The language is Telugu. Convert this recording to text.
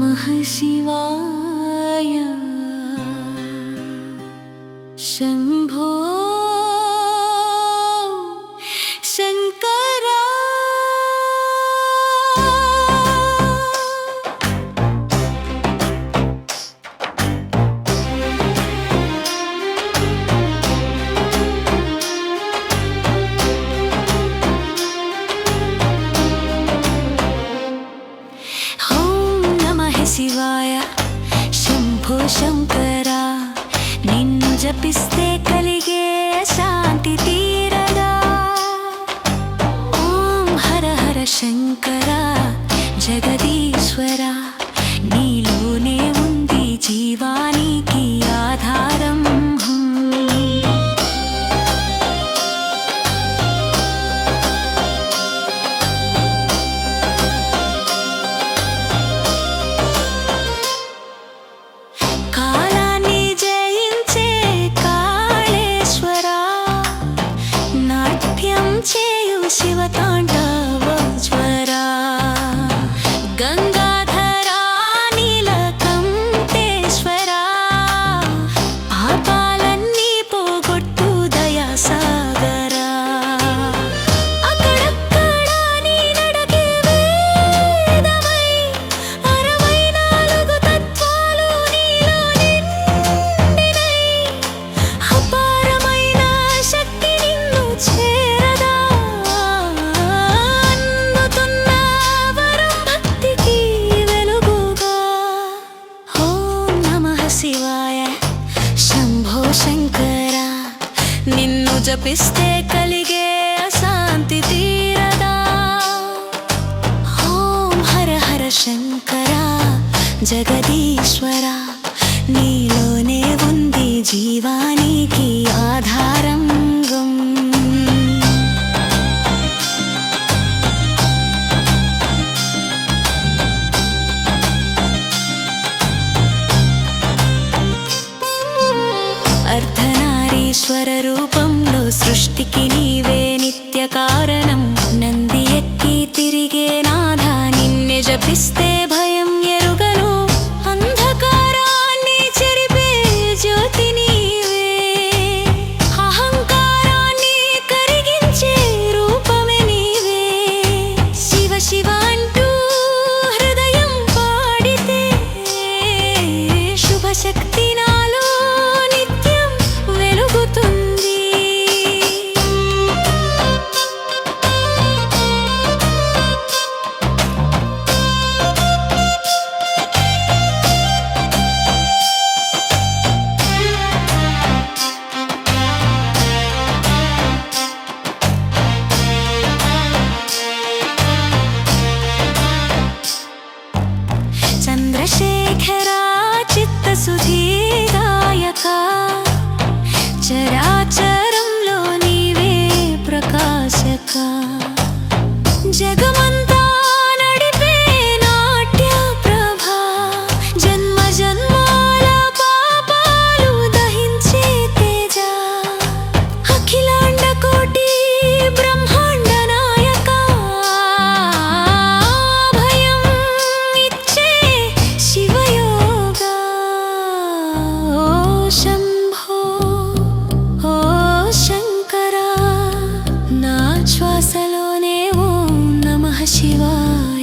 నమః శివాయ నిన్ను కలిగే శాంతి తీరగా ఓం హర హర శంకర జగదీశ్వరా. శివాయ శంభో శంకర. నిన్ను జపిస్తే కలిగే అశాంతి తీరదా? ఓం హర హర శంకర. జగదీశ్వర. ఈశ్వర రూపంలో సృష్టికి నీవే నిత్య కారణం. నంది ఎక్కి తిరిగే నాథ నిన్నే జపిస్తే ప్రకాశక జగమంతా నడిపే నాట్య ప్రభా జన్మ జన్మాల పాపాలు దహించే తేజ. అఖిలాండ కోటి బ్రహ్మాండ నాయక. భయం ఇచ్చే శివయోగా. ఓ శంకరా